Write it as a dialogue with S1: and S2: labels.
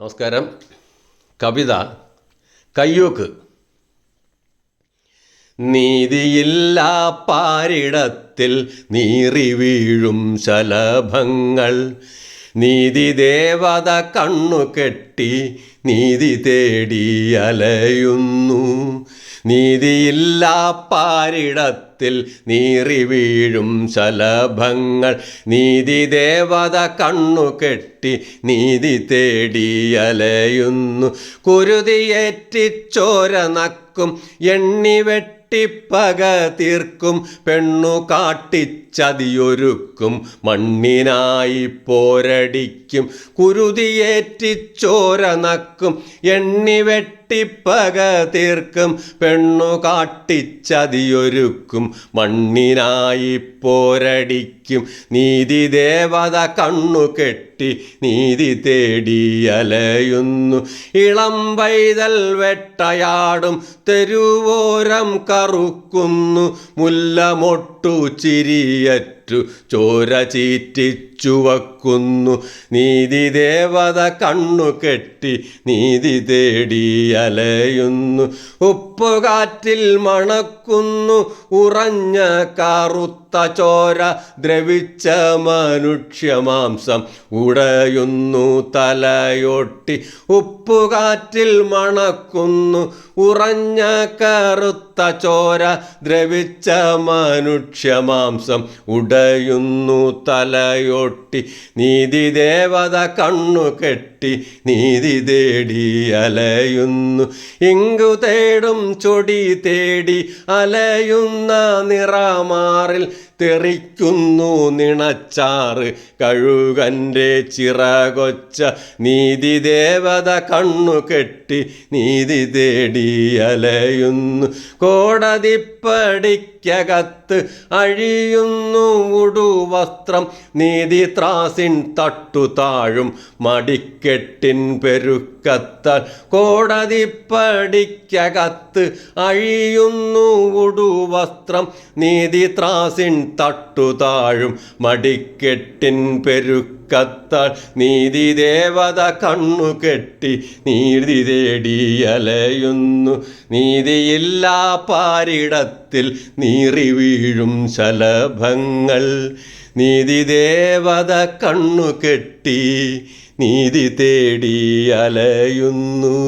S1: നമസ്കാരം. കവിത കയ്യൂക്ക്. നീതിയില്ല പാരിടത്തിൽ നീറി വീഴും ശലഭങ്ങൾ. നീതി ദേവത കണ്ണു കെട്ടി നീതി തേടി അലയുന്നു. നീതിയില്ലാ പാരിടത്തിൽ നീറി വീഴും ശലഭങ്ങൾ. നീതി ദേവത കണ്ണു കെട്ടി നീതി തേടി അലയുന്നു. കുരുതിയേറ്റിച്ചോര നക്കും എണ്ണി വെട്ടിപ്പക തീർക്കും പെണ്ണു കാട്ടിച്ചതിയൊരുക്കും മണ്ണിനായി പോരടിക്കും. കുരുതിയേറ്റിച്ചോര നക്കും എണ്ണി വെട്ടിപ്പക തീർക്കും. പെണ്ണു കാട്ടിച്ചതിയൊരുക്കും. മണ്ണിനായി പോരടിക്കും. നീതി ദേവത കണ്ണു കെട്ടി നീതി തേടി അലയുന്നു. ഇളം വൈതൽ വെട്ടയാടും. തെരുവോരം കറുക്കുന്നു. മുല്ലമൊട്ടു ചിരിയറ്റു ചോര ചീറ്റിച്ചുവക്കുന്നു. നീതി ദേവത കണ്ണു കെട്ടി നീതി തേടി അലയുന്നു. ഉപ്പുകാറ്റിൽ മണക്കുന്നു. ഉറഞ്ഞ കറുത്ത ചോര ദ്രവിച്ച മനുഷ്യമാംസം ഉടയുന്നു തലയൊട്ടി. ഉപ്പുകാറ്റിൽ മണക്കുന്നു. ഉറഞ്ഞ കറുത്ത ചോര ദ്രവിച്ച മനുഷ്യമാംസം ഉടയുന്നു തലയൊട്ടി. നീതി ദേവത കണ്ണു കെട്ടി നീതി തേടി അലയുന്നു. ഇങ്കു തേടും ചൊടി തേടി അലയുന്ന നിറമാറിൽ തെറിക്കുന്നു നിണച്ചാറ് കഴുകന്റെ ചിറകൊച്ച നീതി ദേവത കണ്ണു കെട്ടി നീതി തേടി അലയുന്നു. കോടതിപ്പടിക്കകത്ത് അഴിയുന്നു ഉടുവസ്ത്രം. നീതി ത്രാസിൻ തട്ടു താഴും. മടിക്കെട്ടിൻ പെരുക്കത്താൽ കോടതിപ്പടിക്കകത്ത് അഴിയുന്നു ഉടുവസ്ത്രം. നീതി ത്രാസിൻ തട്ടു താഴും. മടിക്കെട്ടിൻ പെരുക്കത്താൽ നീതി ദേവത കണ്ണു കെട്ടി നീതി തേടിയലയുന്നു നീതിയില്ലാ നീതിയില്ലാ പാരിടത്തിൽ നീറി വീഴും ശലഭങ്ങൾ. നീതി ദേവത കണ്ണു കെട്ടി നീതി തേടി അലയുന്നു.